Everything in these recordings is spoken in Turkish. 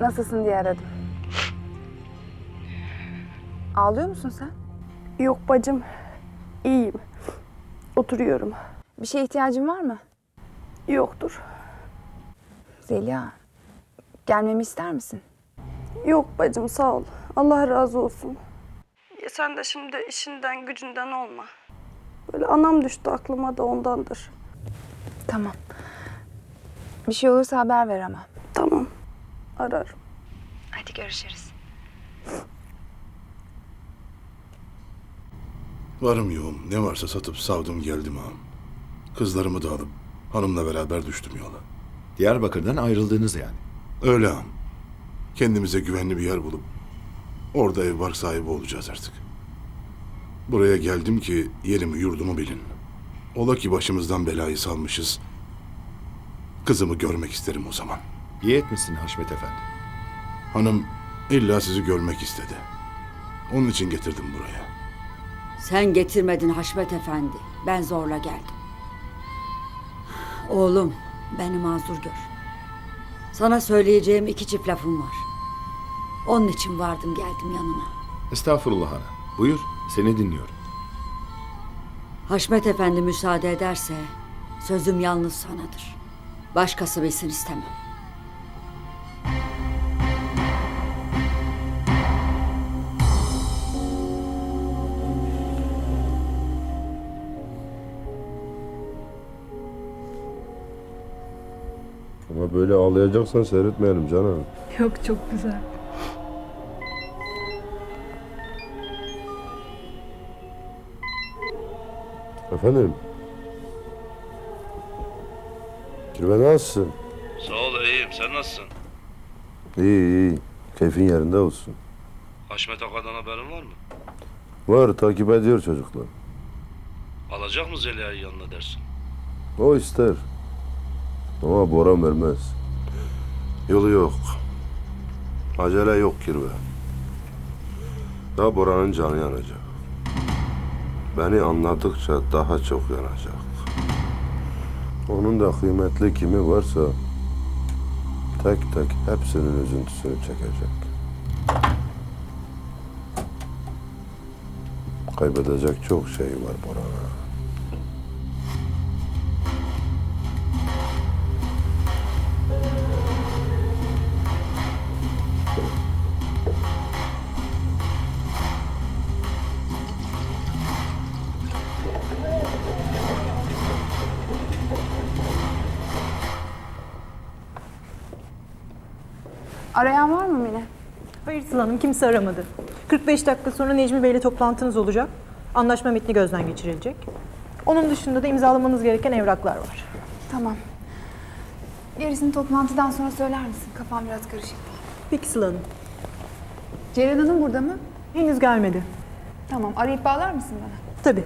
Nasılsın diye aradım. Ağlıyor musun sen? Yok bacım. İyiyim. Oturuyorum. Bir şeye ihtiyacın var mı? Yoktur. Zeliha, gelmemi ister misin? Yok bacım sağ ol. Allah razı olsun. Ya sen de şimdi işinden gücünden olma. Böyle anam düştü aklıma da ondandır. Tamam. Bir şey olursa haber ver ama. Tamam. Ararım. Hadi görüşürüz. Varım yoğum ne varsa satıp savdım geldim ağam. Kızlarımı da alıp hanımla beraber düştüm yola. Diyarbakır'dan ayrıldınız yani. Öyle ağam. Kendimize güvenli bir yer bulup orada ev bark sahibi olacağız artık. Buraya geldim ki yerimi yurdumu bilin. Ola ki başımızdan belayı salmışız. Kızımı görmek isterim o zaman. İyi etmişsin Haşmet Efendi. Hanım illa sizi görmek istedi. Onun için getirdim buraya. Sen getirmedin Haşmet Efendi. Ben zorla geldim. Oğlum, beni mazur gör. Sana söyleyeceğim iki çift lafım var. Onun için vardım geldim yanına. Estağfurullah ana. Buyur, seni dinliyorum. Haşmet Efendi müsaade ederse sözüm yalnız sanadır. Başkası bilsin istemem. Böyle ağlayacaksan seyretmeyelim canım. Yok çok güzel. Efendim? Kirve nasılsın? Sağ ol iyiyim. Sen nasılsın? İyi iyi. Keyfin yerinde olsun. Haşmet Aka'dan haberin var mı? Var takip ediyor çocuklar. Alacak mı Zeliha'yı yanına dersin? O ister. Ama Boran vermez. Yolu yok. Acele yok Kirve. Daha Boran'ın canı yanacak. Beni anladıkça daha çok yanacak. Onun da kıymetli kimi varsa tek tek hepsinin üzüntüsünü çekecek. Kaybedecek çok şey var Boran'a. Arayan var mı Mine? Hayır Sıla Hanım kimse aramadı. 45 dakika sonra Necmi Bey'le toplantınız olacak. Anlaşma metni gözden geçirilecek. Onun dışında da imzalamanız gereken evraklar var. Tamam. Gerisini toplantıdan sonra söyler misin? Kafam biraz karışık. Peki Sıla Hanım. Ceren Hanım burada mı? Henüz gelmedi. Tamam. Arayıp bağlar mısın bana? Tabii.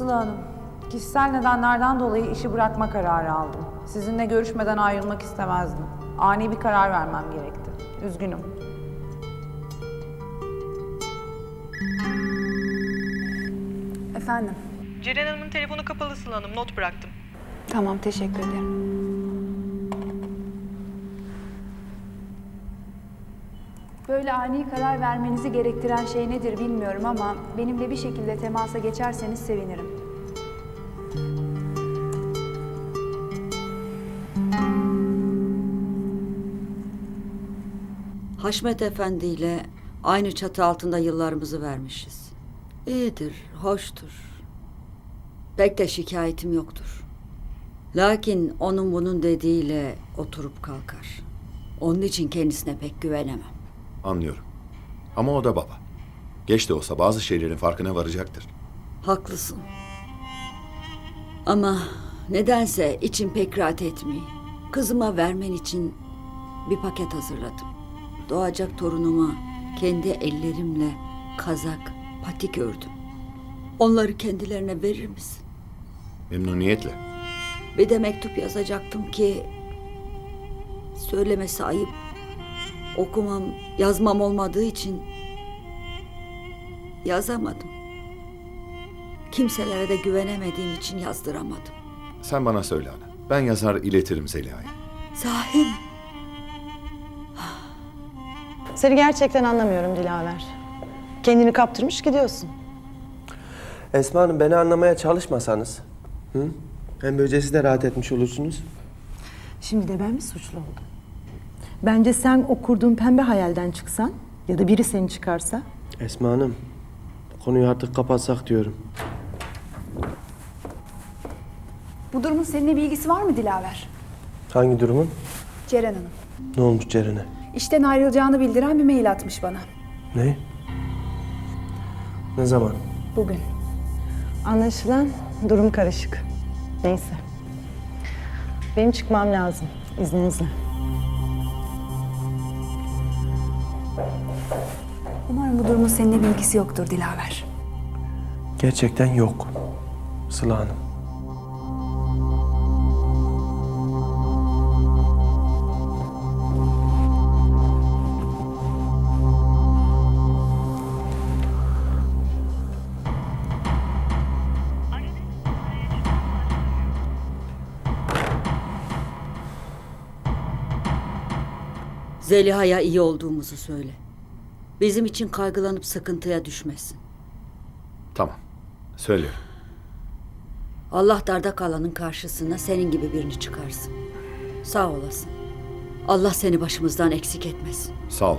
Sıla Hanım, kişisel nedenlerden dolayı işi bırakma kararı aldım. Sizinle görüşmeden ayrılmak istemezdim. Ani bir karar vermem gerekti. Üzgünüm. Efendim. Ceren Hanım'ın telefonu kapalı Sıla Hanım. Not bıraktım. Tamam. Teşekkür ederim. Böyle ani karar vermenizi gerektiren şey nedir bilmiyorum ama benimle bir şekilde temasa geçerseniz sevinirim. Haşmet Efendi ile aynı çatı altında yıllarımızı vermişiz. İyidir, hoştur. Pek de şikayetim yoktur. Lakin onun bunun dediğiyle oturup kalkar. Onun için kendisine pek güvenemem. Anlıyorum. Ama o da baba. Geç de olsa bazı şeylerin farkına varacaktır. Haklısın. Ama nedense içim pek rahat etmiyor. Kızıma vermen için bir paket hazırladım. Doğacak torunuma kendi ellerimle kazak, patik ördüm. Onları kendilerine verir misin? Memnuniyetle. Bir de mektup yazacaktım ki Söylemesi ayıp. Okumam, yazmam olmadığı için yazamadım. Kimselere de güvenemediğim için yazdıramadım. Sen bana söyle ana. Ben yazar iletirim Zeliha'ya. Sahi mi? Seni gerçekten anlamıyorum Dilaver. Kendini kaptırmış gidiyorsun. Esma Hanım beni anlamaya çalışmasanız. Hı? Hem böylece siz de rahat etmiş olursunuz. Şimdi de ben mi suçlu oldum? Bence sen o kurduğun pembe hayalden çıksan ya da biri seni çıkarsa Esma Hanım, konuyu artık kapatsak diyorum. Bu durumun seninle bir ilgisi var mı Dilaver? Hangi durumun? Ceren Hanım. Ne olmuş Ceren'e? İşten ayrılacağını bildiren bir mail atmış bana. Ne? Ne zaman? Bugün. anlaşılan durum karışık. Neyse. Benim çıkmam lazım izninizle. Umarım bu durumun seninle bir ilgisi yoktur Dilaver. Gerçekten yok. Sıla Hanım. Zeliha'ya iyi olduğumuzu söyle. Bizim için kaygılanıp sıkıntıya düşmesin. Tamam. Söylüyorum. Allah darda kalanın karşısına senin gibi birini çıkarsın. Sağ olasın. Allah seni başımızdan eksik etmesin. Sağ ol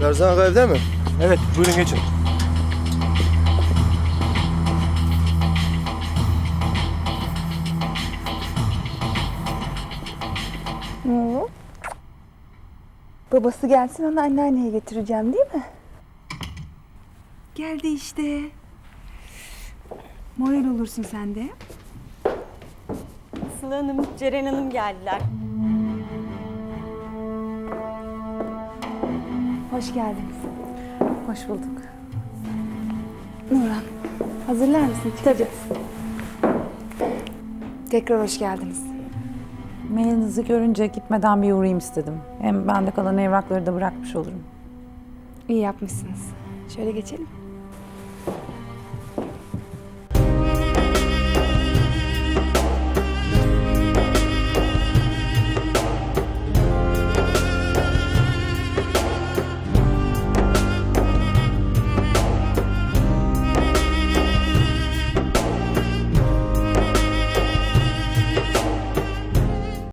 Berzan evde mi? Evet, buyurun geçin. Babası gelsin onu anneanneye getireceğim değil mi? Geldi işte. Moral olursun sen de. Sıla Hanım, Ceren Hanım geldiler. Hoş geldiniz. Hoş bulduk. Nurhan, hazırlar mısın? Tabii. Tekrar hoş geldiniz. Mailinizi görünce gitmeden bir uğrayayım istedim. Hem bende kalan evrakları da bırakmış olurum. İyi yapmışsınız. Şöyle geçelim.